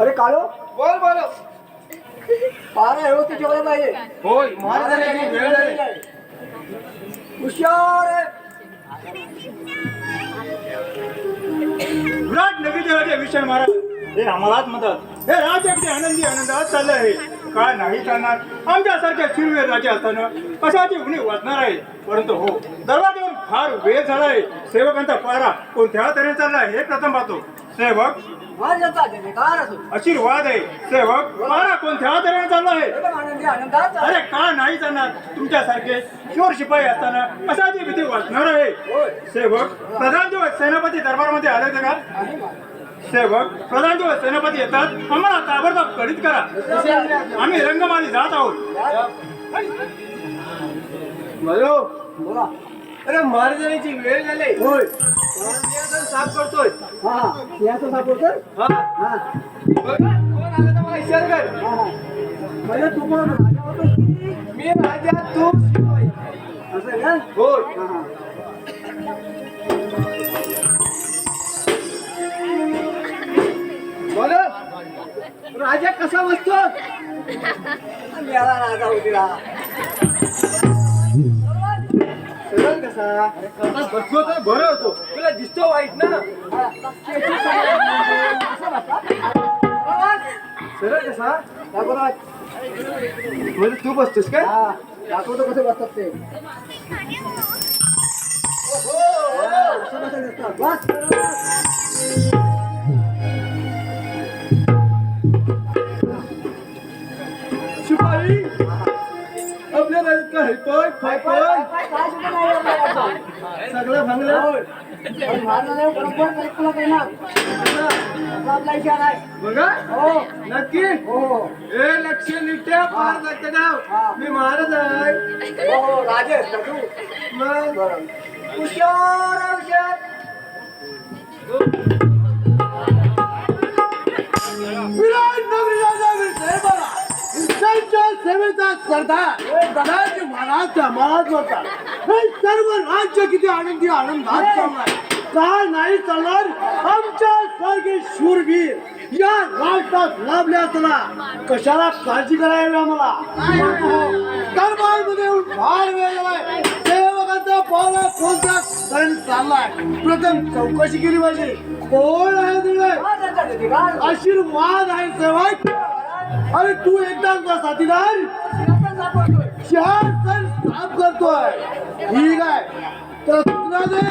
अरे काळो बोल बोल। पारा व्यवस्थित ठेवला पाहिजे होय महाराजांची वेळ झाली हुशार आहे. विराट नगरीदेवाचे विषय महाराज. हे आम्हालाच म्हणतात हे राज्य अगदी आनंदी आनंदात चाललं आहे काय नाही चालणार? आमच्यासारख्या शिरवे राजे असताना कशाची उणी वाचणार आहे? परंतु हो दरवाजा फार वेळ झाला आहे सेवकांचा पारा कोणत्या तऱ्हेने चालला आहे हे प्रथम पाहतो. सेवक आशीर्वाद आहे. सेवक पारा कोणत्या तऱ्हेने चालला आहे अरे का नाही जाणार? तुमच्यासारखे शोर शिपाई असताना कशाची भीती वाचणार आहे. सेवक प्रधान दिवस सेनापती दरबारमध्ये आले होते का? सेवक प्रधान दिवस सेनापती येतात. आम्हाला ताबडतोब कडित करा. आम्ही रंगमाली जात आहोत. बोलो बोला. अरे महाराजांची वेळ झाली. होय. साफ करतोय हा सिंहासन सापडतोय हा. हा. बघ, कोण आलं तर मला विचार कर. हा हा. म्हणजे तू कोण राजा होतोस की? मी राजा तू. असं आहे का? हा बोल. राजा कसा बसतो? मेला राजा होतीला सरळ कसा? बसलो तर बरं होतो. तुला दिसतो वाईट ना? सरळ कसा? म्हणजे तू बसतोस काय हा दाखवतो कसे बसतात ते. बस. कल्पना करणार. असा आपला बघा. हो नक्की. हो ए लक्ष निट्या महाराज हा. मी महाराज आहे. हो मग सेवेचा सरदार गडाजी महाराज महाराज होता. हे सर्व राज्य किती आनंदी आनंदात चालणार काय नाही चालणार? आमच्या सारखे शूरवीर या राष्ट्रात लाभले असताना कशाला काळजी करावी आम्हाला? दरबारमध्ये येऊन फार वेळ झालाय सेवकांचा पावला कोणत्या सण चाललाय. प्रथम चौकशी केली पाहिजे. कोण आहे अधिकार. आशीर्वाद आहे सेवक. अरे तू एकदा साथीदार? सिंहासन सापडतोय. चार सण साफ करतोय. ठीक आहे. तर दे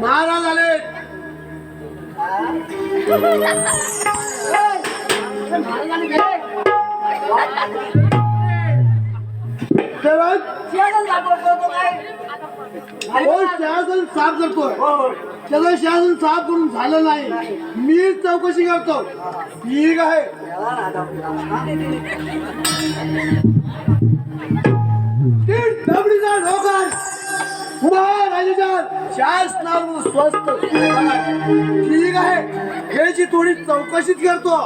महाराज आले. ए, हो, ते शासन साफ करतोय. हो, त्याचं शासन साफ करून झालं नाही. मी चौकशी करतो. ठीक आहे. मेला स्वस्त ठीक आहे. याची थोडी चौकशीच करतो.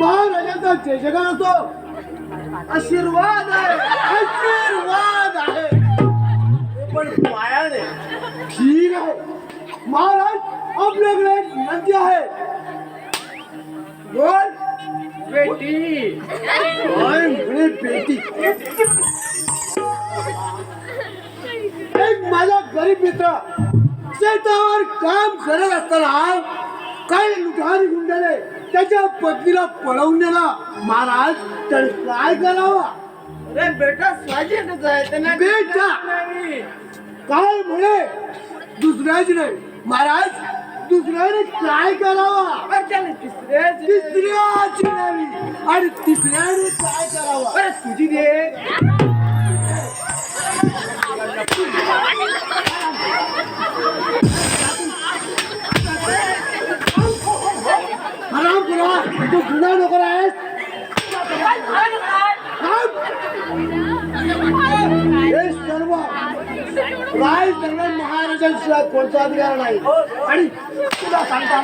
महाराजांचा जय जगन असतो आशीर्वाद आहे. बेटी। पेटी एक माझा गरीब मित्र शेतावर काम करत असताना काय लुटारी गुंडाने त्याच्या पत्नीला पळवून नेला महाराज तर काय करावा? अरे बेटा स्वाजीकच आहे त्यांना बेटा! काय म्हणे? दुसऱ्याच नाही. महाराज दुसऱ्याने काय करावा? बरं त्याने तिसऱ्याची नवी. आणि तिसऱ्याने काय करावा? बरं तुझी दे. हराम पुरा तू गुन्हा नोकर आहेस थांब. हे सर्व राय सर्व महाराजांशिवाय कोणता अधिकार नाही. आणि तुला सांगता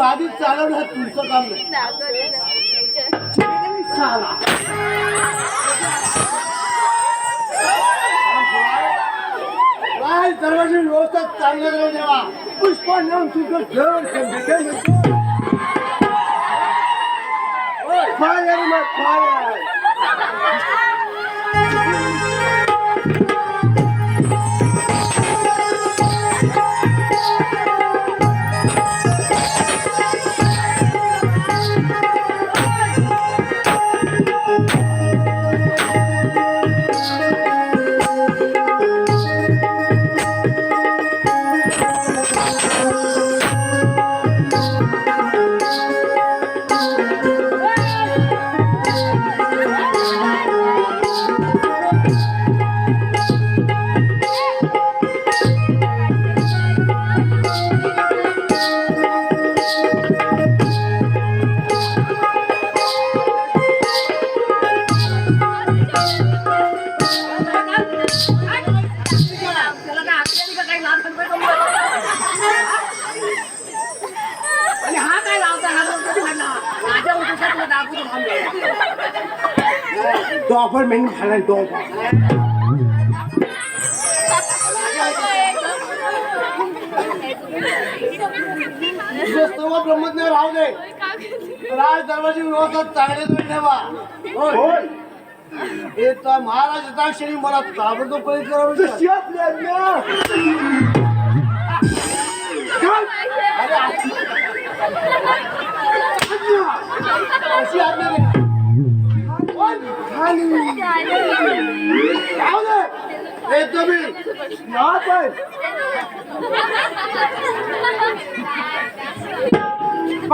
ही आधीच चालवलं तुमचं काम. नाही साला काय दरवाजी व्यवस्था चांगल्या करून ठेवा पुष्पा नाम तुझं घेऊन फायर मग फायर. डॉपर मेन खाला डॉपर सर्व ब्रह्मज्ञ राहू दे। राज व्यवस्था चांगले करून ठेवा होय। येता महाराज येता क्षणी मला ताबडतोब पळी करावं. अरे. अशी आज्ञा दे. पण खाली. राहू दे येतो मी या पण